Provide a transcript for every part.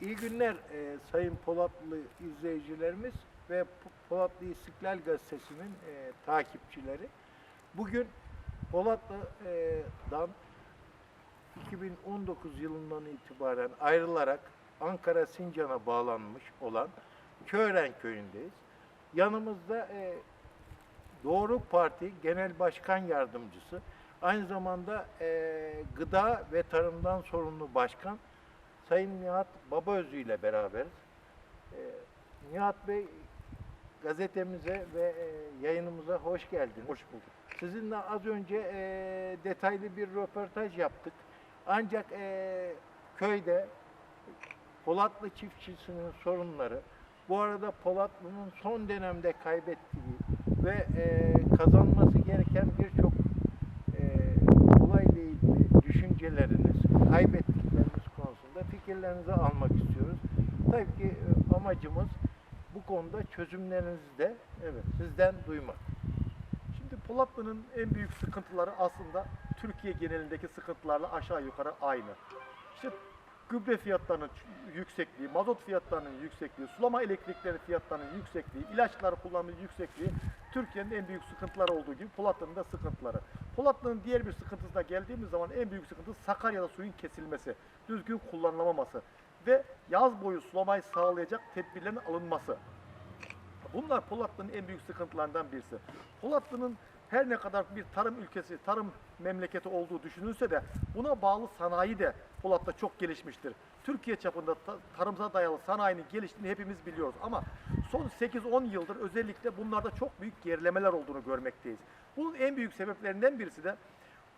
İyi günler e, Sayın Polatlı izleyicilerimiz ve Polatlı İstiklal Gazetesi'nin e, takipçileri. Bugün Polatlı'dan 2019 yılından itibaren ayrılarak Ankara Sincan'a bağlanmış olan Kören köyündeyiz. Yanımızda e, Doğru Parti Genel Başkan Yardımcısı, aynı zamanda e, Gıda ve Tarımdan Sorumlu Başkan Sayın Nihat Babaözü ile beraberiz. E, Nihat Bey gazetemize ve e, yayınımıza hoş geldiniz. Hoş bulduk. Sizinle az önce e, detaylı bir röportaj yaptık. Ancak e, köyde Polatlı çiftçisinin sorunları, bu arada Polatlı'nın son dönemde kaybettiği ve e, kazanması gereken birçok e, olayla ilgili düşünceleriniz, konusunda fikirlerinizi almak istiyoruz. Tabii ki e, amacımız bu konuda çözümlerinizi de evet, sizden duymak. Şimdi Polatlı'nın en büyük sıkıntıları aslında Türkiye genelindeki sıkıntılarla aşağı yukarı aynı. İşte gübre fiyatlarının yüksekliği, mazot fiyatlarının yüksekliği, sulama elektrikleri fiyatlarının yüksekliği, ilaçlar kullanımının yüksekliği Türkiye'nin en büyük sıkıntıları olduğu gibi Polatlı'nın da sıkıntıları. Polatlı'nın diğer bir sıkıntısına geldiğimiz zaman en büyük sıkıntı Sakarya'da suyun kesilmesi, düzgün kullanılamaması ve yaz boyu sulamayı sağlayacak tedbirlerin alınması. Bunlar Polatlı'nın en büyük sıkıntılarından birisi. Polatlı'nın her ne kadar bir tarım ülkesi, tarım memleketi olduğu düşünülse de buna bağlı sanayi de Polat'ta çok gelişmiştir. Türkiye çapında ta- tarımsal dayalı sanayinin geliştiğini hepimiz biliyoruz ama son 8-10 yıldır özellikle bunlarda çok büyük gerilemeler olduğunu görmekteyiz. Bunun en büyük sebeplerinden birisi de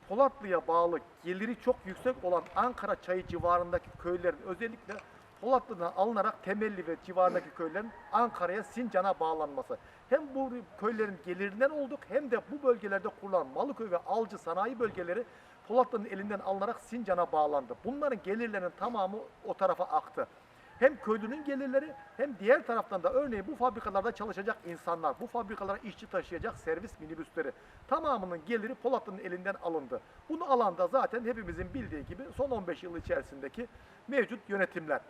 Polatlı'ya bağlı geliri çok yüksek olan Ankara çayı civarındaki köylerin özellikle Polatlı'dan alınarak Temelli ve civarındaki köylerin Ankara'ya, Sincan'a bağlanması. Hem bu köylerin gelirinden olduk hem de bu bölgelerde kurulan Malıköy ve Alcı sanayi bölgeleri Polatlı'nın elinden alınarak Sincan'a bağlandı. Bunların gelirlerinin tamamı o tarafa aktı. Hem köylünün gelirleri hem diğer taraftan da örneğin bu fabrikalarda çalışacak insanlar, bu fabrikalara işçi taşıyacak servis minibüsleri tamamının geliri Polatlı'nın elinden alındı. Bunu alan da zaten hepimizin bildiği gibi son 15 yıl içerisindeki mevcut yönetimler.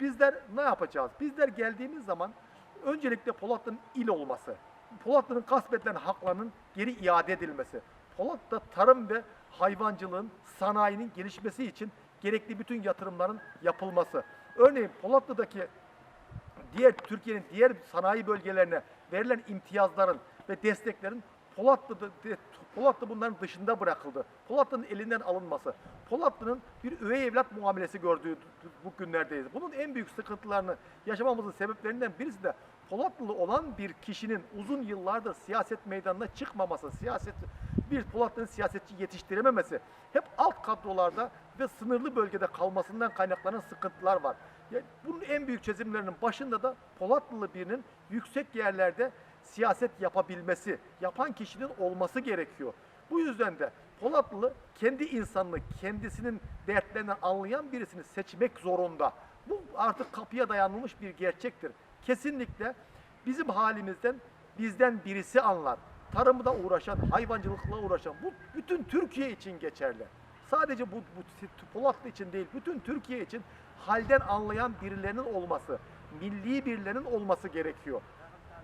Bizler ne yapacağız? Bizler geldiğimiz zaman öncelikle Polatlı'nın il olması, Polatlı'nın gasp edilen haklarının geri iade edilmesi, Polat'ta tarım ve hayvancılığın, sanayinin gelişmesi için gerekli bütün yatırımların yapılması. Örneğin Polatlı'daki diğer Türkiye'nin diğer sanayi bölgelerine verilen imtiyazların ve desteklerin Polatlı'da, de- Polatlı bunların dışında bırakıldı. Polatlı'nın elinden alınması. Polatlı'nın bir üvey evlat muamelesi gördüğü bu günlerdeyiz. Bunun en büyük sıkıntılarını yaşamamızın sebeplerinden birisi de Polatlılı olan bir kişinin uzun yıllardır siyaset meydanına çıkmaması, siyaset bir Polatlı'nın siyasetçi yetiştirememesi, hep alt kadrolarda ve sınırlı bölgede kalmasından kaynaklanan sıkıntılar var. Ya bunun en büyük çözümlerinin başında da Polatlılı birinin yüksek yerlerde siyaset yapabilmesi, yapan kişinin olması gerekiyor. Bu yüzden de Polatlılı kendi insanını, kendisinin dertlerini anlayan birisini seçmek zorunda. Bu artık kapıya dayanılmış bir gerçektir. Kesinlikle bizim halimizden bizden birisi anlar. Tarımda uğraşan, hayvancılıkla uğraşan, bu bütün Türkiye için geçerli. Sadece bu, bu Polatlı için değil, bütün Türkiye için halden anlayan birilerinin olması, milli birilerinin olması gerekiyor.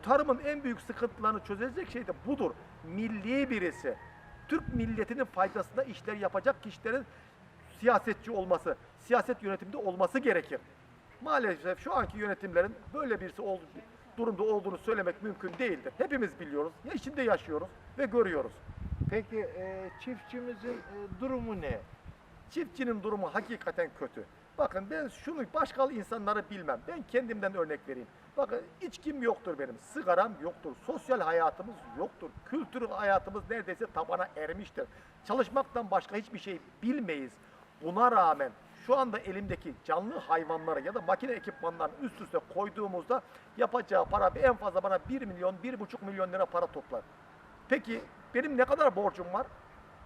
Tarımın en büyük sıkıntılarını çözecek şey de budur. Milli birisi. Türk milletinin faydasına işler yapacak kişilerin siyasetçi olması, siyaset yönetiminde olması gerekir. Maalesef şu anki yönetimlerin böyle birisi ol- durumda olduğunu söylemek mümkün değildir. Hepimiz biliyoruz, ya içinde yaşıyoruz ve görüyoruz. Peki e, çiftçimizin e, durumu ne? Çiftçinin durumu hakikaten kötü. Bakın ben şunu başka insanları bilmem. Ben kendimden örnek vereyim. Bakın içkim yoktur benim. Sigaram yoktur. Sosyal hayatımız yoktur. Kültür hayatımız neredeyse tabana ermiştir. Çalışmaktan başka hiçbir şey bilmeyiz. Buna rağmen şu anda elimdeki canlı hayvanları ya da makine ekipmanlarını üst üste koyduğumuzda yapacağı para en fazla bana 1 milyon, 1,5 milyon lira para toplar. Peki benim ne kadar borcum var?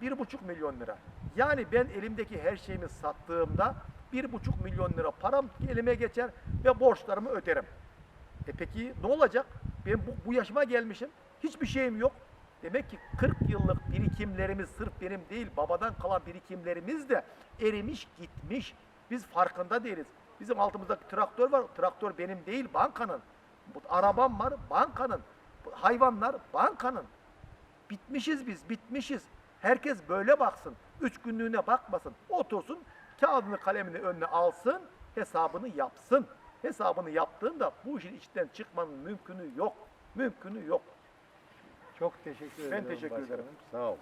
1,5 milyon lira. Yani ben elimdeki her şeyimi sattığımda 1,5 milyon lira param elime geçer ve borçlarımı öderim. E peki ne olacak? Ben bu, bu yaşıma gelmişim. Hiçbir şeyim yok. Demek ki 40 yıllık birikimlerimiz sırf benim değil, babadan kalan birikimlerimiz de erimiş gitmiş. Biz farkında değiliz. Bizim altımızda traktör var. Traktör benim değil, bankanın. Arabam var, bankanın. Hayvanlar bankanın. Bitmişiz biz, bitmişiz. Herkes böyle baksın. Üç günlüğüne bakmasın. Otursun, kağıdını kalemini önüne alsın, hesabını yapsın. Hesabını yaptığında bu işin içinden çıkmanın mümkünü yok. Mümkünü yok. Çok teşekkür Ben ederim teşekkür ederim. Sağ ol.